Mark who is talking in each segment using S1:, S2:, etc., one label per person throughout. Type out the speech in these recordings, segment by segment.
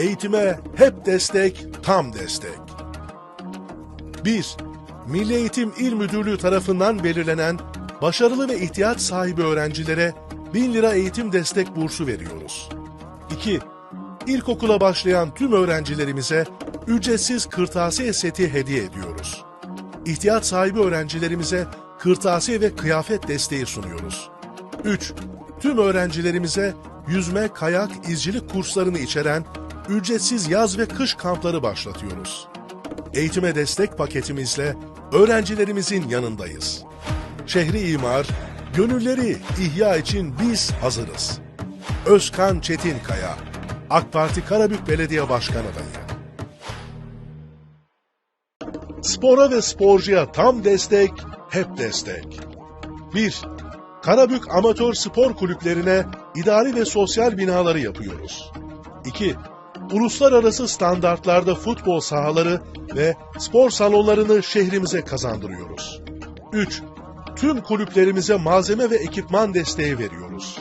S1: Eğitime hep destek, tam destek. 1. Milli Eğitim İl Müdürlüğü tarafından belirlenen başarılı ve ihtiyaç sahibi öğrencilere 1000 lira eğitim destek bursu veriyoruz. 2. İlkokula başlayan tüm öğrencilerimize ücretsiz kırtasiye seti hediye ediyoruz. İhtiyaç sahibi öğrencilerimize kırtasiye ve kıyafet desteği sunuyoruz. 3. Tüm öğrencilerimize yüzme, kayak, izcilik kurslarını içeren ücretsiz yaz ve kış kampları başlatıyoruz. Eğitime destek paketimizle öğrencilerimizin yanındayız. Şehri imar, gönülleri ihya için biz hazırız. Özkan Çetinkaya, AK Parti Karabük Belediye Başkan Adayı. Spora ve sporcuya tam destek, hep destek. 1. Karabük Amatör Spor Kulüplerine idari ve sosyal binaları yapıyoruz. 2. Uluslararası standartlarda futbol sahaları ve spor salonlarını şehrimize kazandırıyoruz. 3. Tüm kulüplerimize malzeme ve ekipman desteği veriyoruz.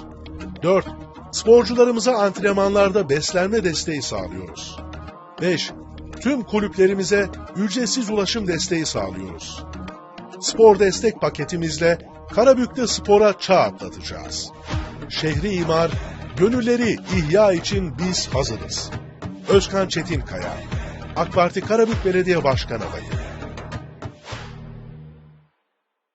S1: 4. Sporcularımıza antrenmanlarda beslenme desteği sağlıyoruz. 5. Tüm kulüplerimize ücretsiz ulaşım desteği sağlıyoruz. Spor destek paketimizle Karabük'te spora çağ atlatacağız. Şehri imar, gönülleri ihya için biz hazırız. Özkan Çetinkaya, AK Parti Karabük Belediye Başkan Adayı.